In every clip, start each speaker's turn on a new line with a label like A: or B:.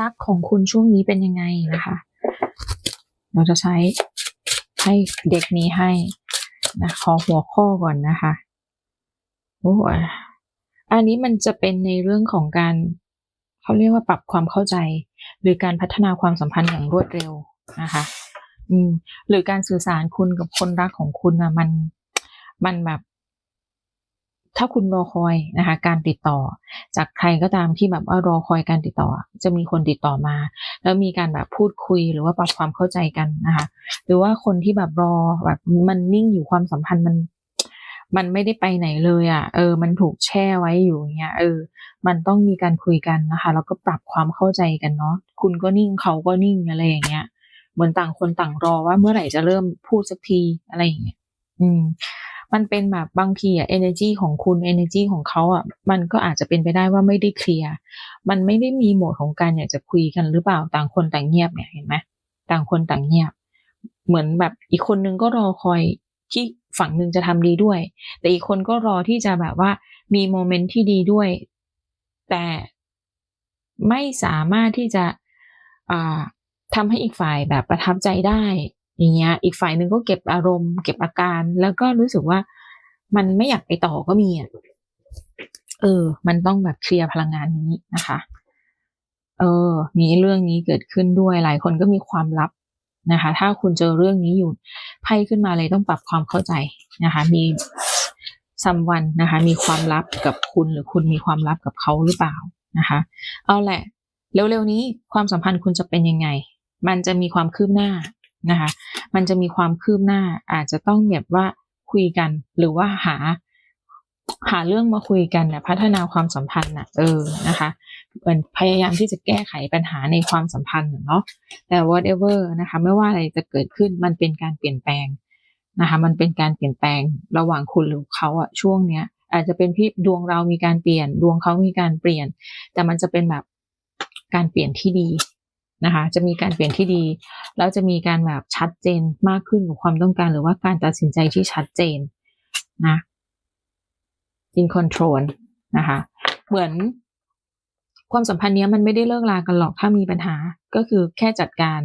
A: รักของคุณช่วงนี้เป็นยังไงนะคะ เราจะใช้ให้เด็กนี้ให้นะขอหัวข้อก่อนนะคะโอ้ยอันนี้มันจะเป็นในเรื่องของการเขาเรียกว่าปรับความเข้าใจ หรือการพัฒนาความสัมพันธ์อย่างรวดเร็วนะคะ อืม หรือการสื่อสารคุณกับคนรักของคุณนะมัน มันแบบ ถ้าคุณรอคอยนะคะการติดต่อ จากใครก็ตามที่แบบว่ารอคอยการติดต่อ จะมีคนติดต่อมา แล้วมีการแบบพูดคุยหรือว่าปรับความเข้าใจกันนะคะหรือว่าคนที่แบบรอแบบมันนิ่งอยู่ความสัมพันธ์มัน มันไม่ได้ไปไหนเลยอะ่ะเออ มันถูกแช่ไว้อยู่เงี้ยเออ มันต้องมีการคุยกันนะคะแล้วก็ปรับความเข้าใจกันเนาะคุณก็นิ่งเขาก็นิ่งอะไรอย่างเงี้ยเหมือนต่างคนต่างรอว่าเมื่อไหร่จะเริ่มพูดสักทีอะไรอย่างเงี้ยอืม มันเป็นแบบบางทีอะ energy ของคุณ energy ของเขาอะมันก็อาจจะเป็นไปได้ว่าไม่ได้เคลียร์มันไม่ได้มีโหมดของการอยากจะคุยกันหรือเปล่าต่างคนต่างเงียบเนี่ยเห็นไหมต่างคนต่างเงียบ เหมือนแบบอีกคนนึงก็รอคอยที่ฝั่งหนึ่งจะทำดีด้วย แต่อีกคนก็รอที่จะแบบว่ามีโมเมนต์ที่ดีด้วย แต่ไม่สามารถที่จะอ่าทำให้อีกฝ่ายแบบประทับใจได้ อย่างเงี้ย อีกฝ่ายหนึ่งก็เก็บอารมณ์ เก็บอาการ แล้วก็รู้สึกว่ามันไม่อยากไปต่อก็มีอะ เออ มันต้องแบบเคลียร์พลังงานนี้นะคะ เออ มีเรื่องนี้เกิดขึ้นด้วยหลายคนก็มีความลับนะคะ ถ้าคุณเจอเรื่องนี้อยู่ไพ่ขึ้นมาเลยต้องปรับความเข้าใจนะคะ มีซัมวันนะคะ มีความลับกับคุณหรือคุณมีความลับกับเขาหรือเปล่านะคะ เอาแหละ เร็วๆนี้ความสัมพันธ์คุณจะเป็นยังไง มันจะมีความคืบหน้า นะคะ มันจะมีความคืบหน้าอาจจะต้องแบบว่าคุยกัน หรือว่าหา หาเรื่องมาคุยกันนะพัฒนาความสัมพันธ์นะเออนะคะเหมือนพยายามที่จะแก้ไขปัญหาในความสัมพันธ์เนาะแต่ whatever นะคะ ไม่ว่าอะไรจะเกิดขึ้นมันเป็นการเปลี่ยนแปลงนะคะ มันเป็นการเปลี่ยนแปลงระหว่างคุณหรือเขาอะช่วงเนี้ย อาจจะเป็นที่ดวงเรามีการเปลี่ยน ดวงเขามีการเปลี่ยน แต่มันจะเป็นแบบการเปลี่ยนที่ดี นะคะ จะมีการเปลี่ยนที่ดีแล้วจะมีการแบบชัดเจนมากขึ้นกับความต้องการ หรือว่าการตัดสินใจที่ชัดเจนนะ in control นะคะ เหมือนความสัมพันธ์นี้มันไม่ได้เลิกลากันหรอกถ้ามีปัญหาก็คือแค่จัดการ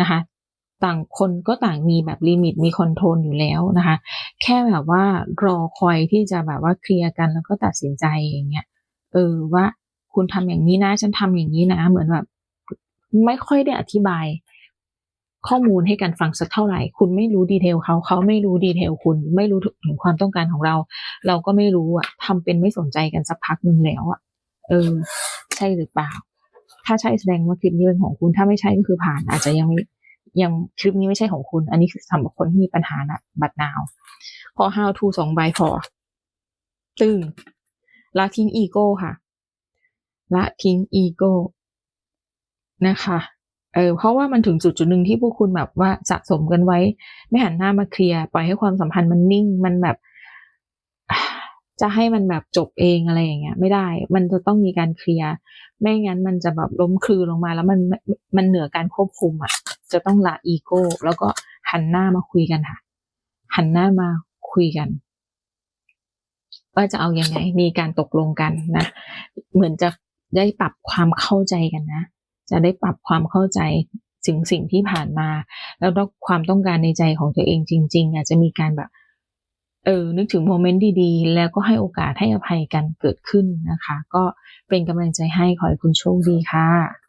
A: นะคะ ต่างคนก็ต่างมีแบบลิมิตมีคอนโทรลอยู่แล้วนะคะ แค่แบบว่ารอคอยที่จะแบบว่าเคลียร์กันแล้วก็ตัดสินใจอย่างเงี้ยเออว่าคุณทำอย่างนี้นะ ฉันทำอย่างนี้นะ เหมือนแบบ ไม่ค่อยได้อธิบายข้อมูลให้กันฟังสักเท่าไหร่ คุณไม่รู้ดีเทลเขา เขาไม่รู้ดีเทลคุณ ไม่รู้ถึงความต้องการของเรา เราก็ไม่รู้อะทำเป็นไม่สนใจกันสักพักหนึ่งแล้วอะ เออ ใช่หรือเปล่า ถ้าใช่แสดงว่าคลิปนี้เป็นของคุณ ถ้าไม่ใช่ก็คือผ่าน อาจจะยังไม่ยังคลิปนี้ไม่ใช่ของคุณ อันนี้คือสำหรับคนที่มีปัญหานะบัตรนาว พอ how to สองใบพอ ตึงละทิ้งอีโก้ค่ะ ละทิ้งอีโก้ นะคะ เออเพราะว่ามันถึงจุดจุดหนึ่งที่พวกคุณแบบว่าสะสมกันไว้ ไม่หันหน้ามาเคลียร์ปล่อยให้ความสัมพันธ์มันนิ่งมันแบบ จะให้มันแบบจบเองอะไรอย่างเงี้ย ไม่ได้ มันจะต้องมีการเคลียร์ไม่งั้นมันจะแบบล้มคลือลงมา แล้วมันมันเหนือการควบคุมอะ จะต้องละอีโก้แล้วก็หันหน้ามาคุยกันค่ะ หันหน้ามาคุยกันว่าจะเอาอยัางไง มีการตกลงกันนะ เหมือนจะได้ปรับความเข้าใจกันนะ จะได้ปรับความเข้าใจสิ่งสิ่งที่ผ่านมา แล้วก็ความต้องการในใจของตัวเองจริง ๆ อาจจะมีการแบบ เออ นึกถึงโมเมนต์ดีๆ แล้วก็ให้โอกาสให้อภัยกันเกิดขึ้นนะคะ ก็เป็นกำลังใจให้ขอให้คุณโชคดีค่ะ